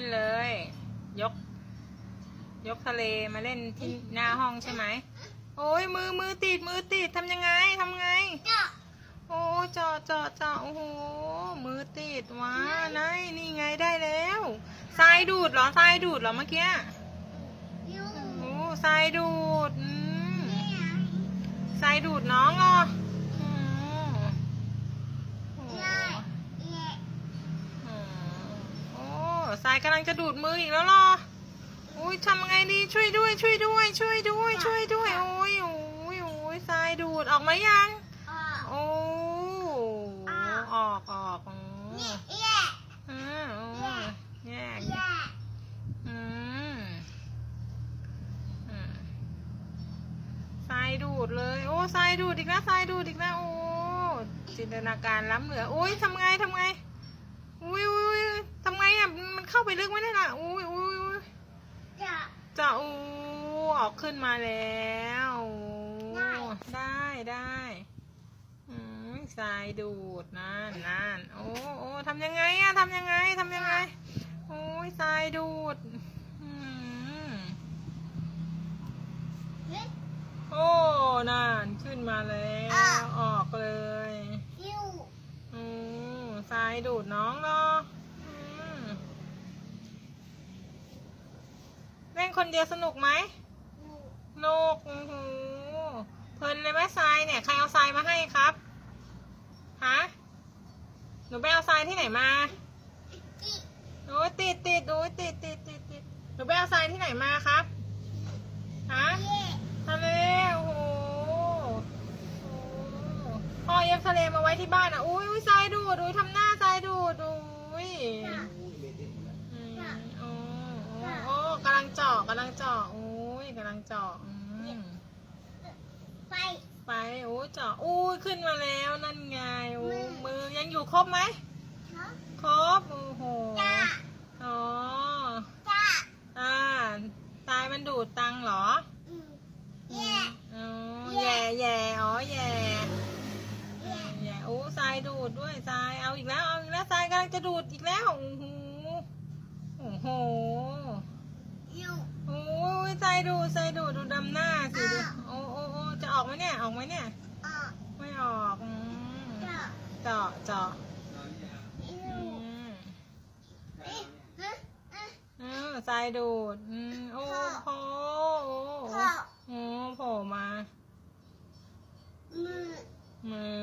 ล่นเลย ยก ยกทะเลมาเล่นที่หน้าห้องใช่ไหมโอ้ยมือมือติดมือติดทำยังไงทำไง โอ้จาะเจาะเจาะโอ้โหมือติดว้าไนนี่ไงได้แล้วทรายดูดเหรอทรายดูดเหรอเมื่อกี้โอ้ทรายดูดทรายดูดน้องเหรออืมโอ้อืมโอ้ ทรายกำลังจะดูดมืออีกแล้วเหรออุ้ยทำไงดีช่วยด้วย ช่วยด้วย ช่วยด้วย ช่วยด้วย โอ้ยโอ้ยโอ้ยทรายดูดออกมายังโอ้ออกออกอืมอืมโอ้แย่แย่อืมอืมทรายดูดเลย โอ้ทรายดูดอีกแล้วทรายดูดอีกแล้วโอ้จินตนาการล้ำเหลือโอ้ยทำไงทำไงอุ้ยอุ้ย ไปลึกไม่ได้ละอุ้ยอุ้ยอุ้ยจะอู้ออกขึ้นมาแล้วโอ้ได้ได้อืมทรายดูดนั่นนั่นโอ้โอ้ทำยังไงอะทำยังไงทำยังไงโอ้ยทรายดูดอืมโอ้นานขึ้นมาแล้วอะออกเลยอืมทรายดูดน้องเนาะอืมเล่ นคนเดียวสนุกไหมสนุกโอ้โหเพลินเลยไหมทรายเนี่ย ใครเอาทรายมาให้ครับ ฮะ หนูไปเอาทรายที่ไหนมาโอ้ยติดติดโอ้ติดติดติดติดหนูไปเอาทรายที่ไหนมาครับ ฮะทะเลโอ้โหโอ้โหพ่อเย็บทะเลมาไว้ที่บ้านอะ อุ้ยอุ้ยทรายดูดอุ้ยทำหน้าทรายดูดอุ้ยอืมโอ้โอ้โอ้กำลังเจาะ กำลังเจาะอุ้ยกำลังเจาะอืมไปโอ้ยเจาะอุ้ยขึ้นมาแล้วนั่นไงโอ้มือยังอยู่ครบไหมครบโอ้โหอ๋ออ่าทรายมันดูดตังค์เหรออ๋อแย่แย่อ๋อแย่แย่โอ้ทรายดูดด้วยทรายเอาอีกแล้วเอาอีกแล้วทรายกำลังจะดูดอีกแล้วโอ้โหโอ้โหโอ้ ยทรายดูดทรายดูดดูดำหน้าสิดูโอ้โอ้โอ้จะออกไหมเนี่ยออกไหมเนี่ย ไม่ออกอืมเจาะเจาะอืมเออทรายดูดอืมโอ้โหโอ้โหโอ้โผล่มามือมือ